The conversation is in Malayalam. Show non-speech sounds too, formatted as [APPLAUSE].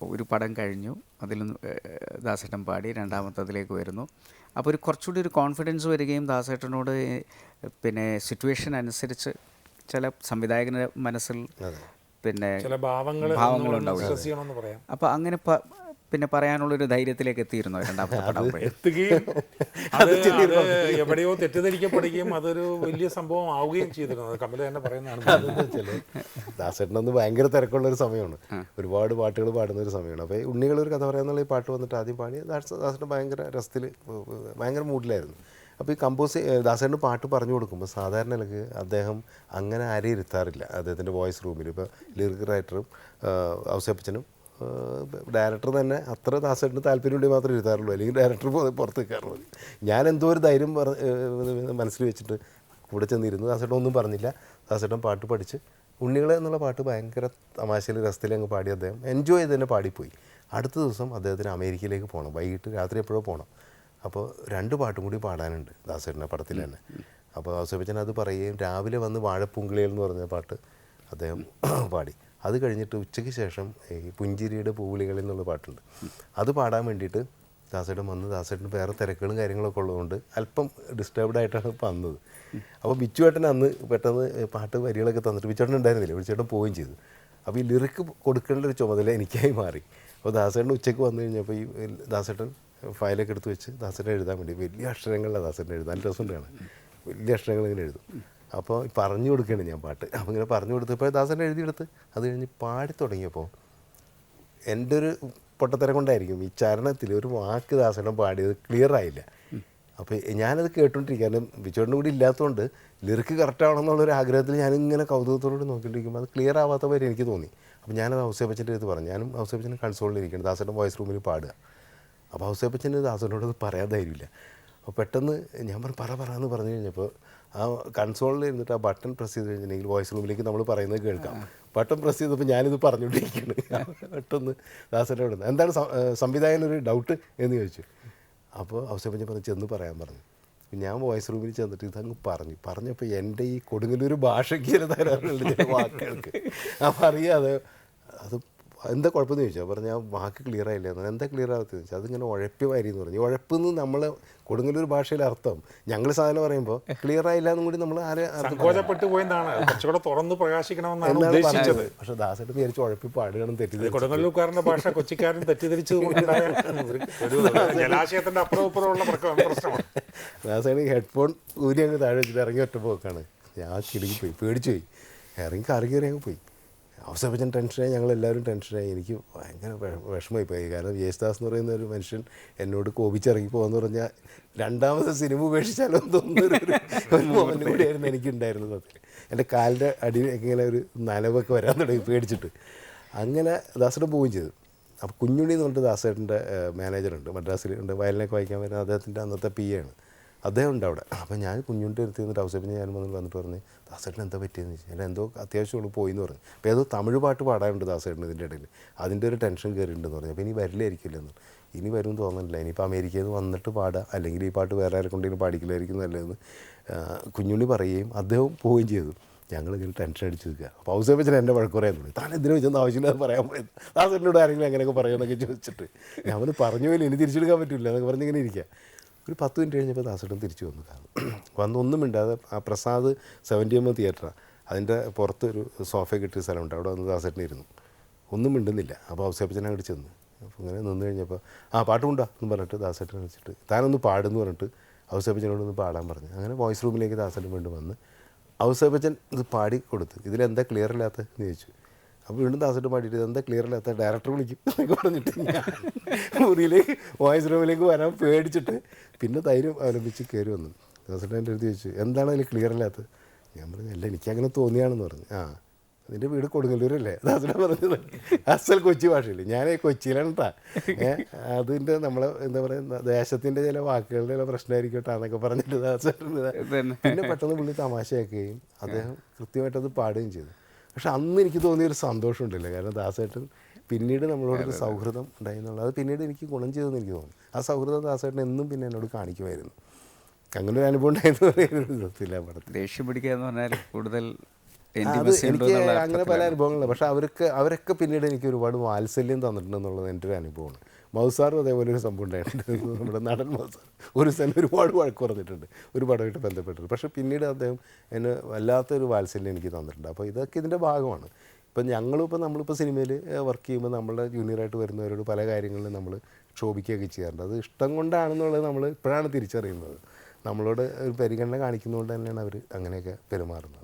ഒരു പടം കഴിഞ്ഞു. അതിൽ ദാസേട്ടൻ പാടി രണ്ടാമത്തതിലേക്ക് വരുന്നു. അപ്പോൾ ഒരു കുറച്ചുകൂടി ഒരു കോൺഫിഡൻസ് വരികയും ദാസേട്ടനോട് പിന്നെ സിറ്റുവേഷൻ അനുസരിച്ച് ചില സംവിധായകന്റെ മനസ്സിൽ പിന്നെ ചില ഭാവങ്ങൾ ഭാവങ്ങളുണ്ടാവും അപ്പോൾ അങ്ങനെ പിന്നെ പറയാനുള്ളൊരു ധൈര്യത്തിലേക്ക് എത്തിയിരുന്നു രണ്ടാമത്തെ പടം ആകുമ്പോഴേ. എത്തുകയും അത് അത് എവിടെയോ തെറ്റിദ്ധരിക്കപ്പെടുകയും അതൊരു വലിയ സംഭവം ആവുകയും ചെയ്തിരുന്നു. കമല തന്നെ പറയുന്നതാണ്. ദാസേട്ടനന്ന് ഭയങ്കര തിരക്കുള്ള ഒരു സമയമാണ് ഒരുപാട് പാട്ടുകൾ പാടുന്ന ഒരു സമയമാണ് അപ്പോൾ ഉണ്ണികൾ ഒരു കഥ പറയാന്നുള്ള ഈ പാട്ട് വന്നിട്ട് ആദ്യം പാടി. ദാസേട്ടൻ ഭയങ്കര രസത്തിൽ ഭയങ്കര മൂഡിലായിരുന്നു. അപ്പോൾ ഈ കമ്പോസ് ദാസേട്ടന് പാട്ട് പറഞ്ഞു കൊടുക്കുമ്പോൾ സാധാരണ നിലയ്ക്ക് അദ്ദേഹം അങ്ങനെ ആരെയും ഇരുത്താറില്ല. അദ്ദേഹത്തിന്റെ വോയിസ് റൂമിൽ ഇപ്പോൾ ലിറിക് റൈറ്ററും ഔസേപ്പച്ചനും ഡയറക്ടർ തന്നെ അത്ര ദാസേട്ടന് താല്പര്യമുണ്ടെങ്കിൽ മാത്രമേ എഴുതാറുള്ളൂ അല്ലെങ്കിൽ ഡയറക്ടർ പുറത്ത് കയറുള്ളൂ ഞാൻ എന്തോ ഒരു ധൈര്യം മനസ്സിൽ വെച്ചിട്ട് കൂടെ ചെന്നിരുന്നു. ദാസേട്ടൻ ഒന്നും പറഞ്ഞില്ല. ദാസേട്ടൻ പാട്ട് പഠിച്ച് ഉണ്ണികളെ എന്നുള്ള പാട്ട് ഭയങ്കര തമാശയിൽ രസത്തിൽ അങ്ങ് പാടി അദ്ദേഹം എൻജോയ് ചെയ്ത് തന്നെ പാടിപ്പോയി. അടുത്ത ദിവസം അദ്ദേഹത്തിന് അമേരിക്കയിലേക്ക് പോകണം. വൈകിട്ട് രാത്രി എപ്പോഴോ പോകണം. അപ്പോൾ രണ്ട് പാട്ടും കൂടി പാടാനുണ്ട് ദാസേട്ടന്റെ പടത്തിൽ തന്നെ. അപ്പോൾ ദാസേപ്പച്ചൻ അത് പറയുകയും രാവിലെ വന്ന് വാഴപ്പൂങ്കിളികൾ എന്ന് പറഞ്ഞ പാട്ട് അദ്ദേഹം പാടി. അത് കഴിഞ്ഞിട്ട് ഉച്ചയ്ക്ക് ശേഷം ഈ പുഞ്ചിരിയുടെ പൂവിളികളിൽ എന്നുള്ള പാട്ടുണ്ട്. അത് പാടാൻ വേണ്ടിയിട്ട് ദാസേട്ടൻ വന്ന് ദാസേട്ടൻ വേറെ തിരക്കുകളും കാര്യങ്ങളൊക്കെ ഉള്ളതുകൊണ്ട് അല്പം ഡിസ്റ്റർബ്ഡ് ആയിട്ടാണ് വന്നത്. അപ്പോൾ ബിച്ചുവേട്ടൻ അന്ന് പെട്ടെന്ന് പാട്ട് വരികളൊക്കെ തന്നിട്ട് ബിച്ചുവേട്ടൻ ഉണ്ടായിരുന്നില്ല? ബിച്ചുവേട്ടൻ പോവുകയും ചെയ്തു. അപ്പോൾ ഈ ലിറിക്ക് കൊടുക്കേണ്ട ഒരു ചുമതല എനിക്കായി മാറി. അപ്പോൾ ദാസേട്ടൻ ഉച്ചയ്ക്ക് വന്നു കഴിഞ്ഞപ്പോൾ ഈ ദാസേട്ടൻ ഫയലൊക്കെ എടുത്ത് വെച്ച് ദാസേട്ടൻ എഴുതാൻ വേണ്ടി വലിയ അക്ഷരങ്ങളിലാണ് ദാസേട്ടൻ എഴുതാൻ നല്ല രസമുണ്ടാണ് വലിയ അക്ഷരങ്ങൾ ഇങ്ങനെ എഴുതും. അപ്പോൾ പറഞ്ഞു കൊടുക്കുകയാണ് ഞാൻ പാട്ട്. അപ്പോൾ ഇങ്ങനെ പറഞ്ഞു കൊടുത്തപ്പോൾ ദാസൻ എഴുതിയെടുത്ത്. അത് കഴിഞ്ഞ് പാടി തുടങ്ങിയപ്പോൾ എന്റെ ഒരു പൊട്ടത്തരം കൊണ്ടായിരിക്കും ഈ ചരണത്തിൽ ഒരു വാക്ക് ദാസനം പാടിയത് ക്ലിയർ ആയില്ല. അപ്പോൾ ഞാനത് കേട്ടോണ്ടിരിക്കാനും ബിച്ചോടിന്റെ കൂടി ഇല്ലാത്തതുകൊണ്ട് ലിറിക്ക് കറക്റ്റ് ആവണമെന്നുള്ളൊരു ആഗ്രഹത്തിൽ ഞാനിങ്ങനെ കൗതുകത്തോട് നോക്കിയിട്ടിരിക്കുമ്പോൾ അത് ക്ലിയർ ആവാത്ത പോലെ എനിക്ക് തോന്നി. അപ്പോൾ ഞാനത് ഔസേപ്പച്ചന്റെ അടുത്ത് പറഞ്ഞു. ഞാനും ഔസേപ്പച്ചൻ കൺസോളിൽ ഇരിക്കണം. ദാസന്റെ വോയിസ് റൂമിൽ പാടുക. അപ്പോൾ ഔസേപ്പച്ചന് ദാസനോട് അത് പറയാൻ ധൈര്യമില്ല. അപ്പോൾ പെട്ടെന്ന് ഞാൻ പറഞ്ഞു പറ പറ എന്ന് പറഞ്ഞു കഴിഞ്ഞപ്പോൾ ആ കൺസോളിൽ ഇരുന്നിട്ട് ആ ബട്ടൺ പ്രസ് ചെയ്ത് കഴിഞ്ഞിട്ടുണ്ടെങ്കിൽ വോയിസ് റൂമിലേക്ക് നമ്മൾ പറയുന്നത് കേൾക്കാം. ബട്ടൺ പ്രസ് ചെയ്തപ്പോൾ ഞാനിത് പറഞ്ഞുകൊണ്ടിരിക്കുകയാണ്. [LAUGHS] പെട്ടെന്ന് ദാസന്റെ അവിടെ നിന്ന് എന്താണ് സംവിധായകൻ ഒരു ഡൗട്ട് എന്ന് ചോദിച്ചു. അപ്പോൾ അവസരം പറഞ്ഞു ചെന്ന് പറയാൻ പറഞ്ഞു. ഞാൻ വോയിസ് റൂമിൽ ചെന്നിട്ട് ഇതങ്ങ് പറഞ്ഞു. പറഞ്ഞപ്പോൾ എന്റെ ഈ കൊടുങ്ങല്ലൂർ ഭാഷയ്ക്ക് തരാറുണ്ട് വാക്കുകൾക്ക്. [LAUGHS] അപ്പം അറിയാതെ അത് എന്താ കുഴപ്പമെന്ന് ചോദിച്ചാൽ പറഞ്ഞു ആ വാക്ക് ക്ലിയർ ആയില്ല? എന്ന്. എന്താ ക്ലിയർ ആകത്തെന്ന് ചോദിച്ചാൽ അതിങ്ങനെ ഉഴപ്പ് വാരി എന്ന് പറഞ്ഞു. ഉഴപ്പെന്ന് നമ്മൾ കൊടുങ്ങല്ലൂർ ഭാഷയിൽ അർത്ഥം ഞങ്ങൾ സാധനം പറയുമ്പോൾ ക്ലിയർ ആയില്ല എന്നും കൂടി നമ്മൾ സങ്കോചപ്പെട്ടു പോയെന്നാണ്. കുറച്ചുകൂടെ തുറന്ന് പ്രകാശിക്കണമെന്നാണ് ഉദ്ദേശിച്ചത്. പക്ഷെ ദാസേട്ട് വിചാരിച്ച് ഉഴപ്പി പാടുകയാണ് തെറ്റിദ്ധരിച്ചു. കൊടുങ്ങല്ലൂർക്കാരന്റെ ഭാഷ കൊച്ചിക്കാരൻ തെറ്റിദ്ധരിച്ചത് [LAUGHS] ജലാശയത്തിന്റെ അപ്പുറം ഇപ്പുറമുള്ള പ്രശ്നമാണ്. ദാസേണ് ഹെഡ്ഫോൺ ഊരി അങ്ങ് താഴെ വെച്ചിട്ട് ഇറങ്ങി ഒറ്റ പോക്കാണ്. ഞാൻ കിടുങ്ങി പോയി. പേടിച്ചു പോയി. ഇറങ്ങി കറി കയറി അങ്ങ് പോയി. അവസരപ്പച്ചൻ ടെൻഷനായി ഞങ്ങളെല്ലാവരും ടെൻഷനായി എനിക്ക് ഭയങ്കര വിഷമമായി പോയി കാരണം യേശുദാസ് എന്ന് പറയുന്ന ഒരു മനുഷ്യൻ എന്നോട് കോപിച്ചിറങ്ങി പോകുമെന്ന് പറഞ്ഞാൽ രണ്ടാമത്തെ സിനിമ ഉപേക്ഷിച്ചാലോ തോന്നുന്നു തോന്നുന്ന ഒരു [LAUGHS] മൊമെന്റ് കൂടിയായിരുന്നു എനിക്കുണ്ടായിരുന്നത് അതിൽ എന്റെ കാലിന്റെ അടി ഇങ്ങനെ ഒരു നനവൊക്കെ വരാൻ തുടങ്ങി പേടിച്ചിട്ട്. അങ്ങനെ ദാസേട്ടൻ പോവുകയും ചെയ്തു. അപ്പോൾ കുഞ്ഞുണ്ണി എന്ന് പറഞ്ഞിട്ട് ദാസേട്ടന്റെ മാനേജറുണ്ട് മദ്രാസിൽ ഉണ്ട്. വയലിനൊക്കെ വായിക്കാൻ വരുന്ന അദ്ദേഹത്തിന്റെ അന്നത്തെ പി ആണ്. അദ്ദേഹം ഉണ്ട് അവിടെ അപ്പോൾ ഞാൻ കുഞ്ഞുണ്ടി എടുത്ത് നിന്നിട്ട് അവസരം ഞാൻ വന്നിട്ട് വന്നിട്ട് പറഞ്ഞു ദാസേട്ടൻ എന്താ പറ്റിയെന്ന് ചോദിച്ചു? ഞാൻ എന്തോ അത്യാവശ്യമുള്ള പോയി പോയിന്ന് പറഞ്ഞു. അപ്പോൾ ഏതോ തമിഴ് പാട്ട് പാടാനുണ്ട് ദാസേട്ടൻ ഇതിന്റെ ഇടയിൽ. അതിന്റെ ഒരു ടെൻഷൻ കയറിയിട്ടുണ്ടെന്ന് പറഞ്ഞു. അപ്പോൾ ഇനി വരില്ലായിരിക്കില്ലെന്ന് ഇനി വരും തോന്നുന്നില്ല. ഇനിയിപ്പോൾ അമേരിക്കയിൽ നിന്ന് വന്നിട്ട് പാടുക അല്ലെങ്കിൽ ഈ പാട്ട് വേറെ ആരെ കൊണ്ടെങ്കിലും പാടിക്കില്ലായിരിക്കും നല്ലതെന്ന് കുഞ്ഞുണ്ണി പറയുകയും അദ്ദേഹം പോവുകയും ചെയ്തു. ഞങ്ങളിങ്ങനെ ടെൻഷൻ അടിച്ച് നിൽക്കുക. അപ്പോൾ ഔസേപ്പച്ചൻ എന്റെ വഴക്ക് പറയാൻ തുടങ്ങി. താൻ എന്തിനു വെച്ചൊന്നും ആവശ്യമില്ലാതെ പറയാൻ പോയത് ദാസേട്ടനോട് ആരെങ്കിലും അങ്ങനെയൊക്കെ പറയുമെന്നൊക്കെ ചോദിച്ചിട്ട്. ഞാൻ പറഞ്ഞു പോയില്ല ഇനി തിരിച്ചെടുക്കാൻ പറ്റില്ല എന്നൊക്കെ പറഞ്ഞിങ്ങനെ ഇരിക്കുക. ഒരു പത്ത് മിനിറ്റ് കഴിഞ്ഞപ്പോൾ ദാസേട്ടൻ തിരിച്ചു വന്നു കാരണം വന്നൊന്നും മിണ്ടാതെ ആ പ്രസാദ് സെവന്റി എം തിയേറ്ററാണ് അതിന്റെ പുറത്ത് ഒരു സോഫ കിട്ടിയ സ്ഥലമുണ്ട്. അവിടെ വന്ന് ദാസേട്ടൻ ഇരുന്നു. ഒന്നും മിണ്ടുന്നില്ല. അപ്പോൾ ഔസേപ്പച്ചൻ അങ്ങോട്ട് ചെന്ന്. അപ്പോൾ ഇങ്ങനെ നിന്ന് കഴിഞ്ഞപ്പോൾ ആ പാട്ടുണ്ടോ എന്ന് പറഞ്ഞിട്ട് ദാസേട്ടൻ വെച്ചിട്ട് താനൊന്ന് പാടുന്നു പറഞ്ഞിട്ട് ഔസേപ്പച്ചനോട് ഒന്ന് പാടാൻ പറഞ്ഞു. അങ്ങനെ വോയിസ് റൂമിലേക്ക് ദാസേട്ടൻ വീണ്ടും വന്ന് ഔസേപ്പച്ചൻ ഇത് പാടി കൊടുത്തു ഇതിലെന്താ ക്ലിയർ ഇല്ലാത്തത്? എന്ന് ചോദിച്ചു. അപ്പോൾ വീണ്ടും ദാസിട്ട് പാടിയിട്ട് എന്താ ക്ലിയർ അല്ലാത്ത ഡയറക്ടർ വിളിക്കും എന്നൊക്കെ പറഞ്ഞിട്ട് മുറിയിലേക്ക് വോയിസ് റൂമിലേക്ക് വരാൻ പേടിച്ചിട്ട് പിന്നെ ധൈര്യം അവലംബിച്ച് കയറി വന്നു. ദാസിട്ട് എന്റെ അടുത്ത് ചോദിച്ചു എന്താണ് അതിൽ ക്ലിയർ അല്ലാത്തത്? ഞാൻ പറഞ്ഞു അല്ല എനിക്ക് അങ്ങനെ തോന്നിയാണെന്ന് പറഞ്ഞു. ആ നിന്റെ വീട് കൊടുങ്ങല്ലൂരല്ലേ? ദാസിട്ട് പറഞ്ഞത് അസൽ കൊച്ചി ഭാഷയിൽ ഞാൻ കൊച്ചിയിലാണ് കേട്ടാ അതിന്റെ നമ്മളെ എന്താ പറയുക ദേശത്തിന്റെ ചില വാക്കുകളുടെ ചില പ്രശ്നമായിരിക്കും എന്നൊക്കെ പറഞ്ഞിട്ട് ദാസ. പിന്നെ പെട്ടെന്ന് പുള്ളി തമാശയാക്കുകയും അദ്ദേഹം കൃത്യമായിട്ട് അത് പാടുകയും ചെയ്തു. പക്ഷെ അന്ന് എനിക്ക് തോന്നിയ ഒരു സന്തോഷം ഉണ്ടല്ലോ കാരണം ദാസേട്ടൻ പിന്നീട് നമ്മളോടൊരു സൗഹൃദം ഉണ്ടായി എന്നുള്ളത് അത് പിന്നീട് എനിക്ക് ഗുണം ചെയ്തെന്ന് എനിക്ക് തോന്നുന്നു ആ സൗഹൃദം ദാസേട്ടൻ എന്നും പിന്നെ എന്നോട് കാണിക്കുമായിരുന്നു. അങ്ങനെ ഒരു അനുഭവം ഉണ്ടായെന്ന് സത്യമില്ല പടത്തിൽ ദേഷ്യം പിടിക്കുക എന്ന് പറഞ്ഞാൽ കൂടുതൽ അത് എനിക്ക് അങ്ങനെ പല. അനുഭവങ്ങളുണ്ട്. പക്ഷെ അവർക്ക് അവരൊക്കെ പിന്നീട് എനിക്ക് ഒരുപാട് വാത്സല്യം തന്നിട്ടുണ്ടെന്നുള്ളത് എന്റെ ഒരു അനുഭവമാണ്. മൗസാറും അതേപോലെ ഒരു സംഭവം ഉണ്ടായിട്ടുണ്ട്. [LAUGHS] നമ്മുടെ നടൻ മൗസാർ ഒരു സ്ഥലം ഒരുപാട് വഴക്ക് പറഞ്ഞിട്ടുണ്ട്. ഒരു പടമായിട്ട് ബന്ധപ്പെട്ടിട്ട് പക്ഷേ പിന്നീട് അദ്ദേഹം എന്നെ വല്ലാത്തൊരു വാത്സല്യം എനിക്ക് തന്നിട്ടുണ്ട്. അപ്പോൾ ഇതൊക്കെ ഇതിന്റെ ഭാഗമാണ്. ഇപ്പം ഞങ്ങളും ഇപ്പോൾ നമ്മളിപ്പോൾ സിനിമയിൽ വർക്ക് ചെയ്യുമ്പോൾ നമ്മളുടെ ജൂനിയറായിട്ട് വരുന്നവരോട് പല കാര്യങ്ങളിലും നമ്മൾ ക്ഷോഭിക്കുകയൊക്കെ ചെയ്യാറുണ്ട്. അത് ഇഷ്ടം കൊണ്ടാണെന്നുള്ളത് നമ്മൾ ഇപ്പോഴാണ് തിരിച്ചറിയുന്നത്. നമ്മളോട് ഒരു പരിഗണന കാണിക്കുന്നതുകൊണ്ട് തന്നെയാണ് അവർ അങ്ങനെയൊക്കെ പെരുമാറുന്നത്.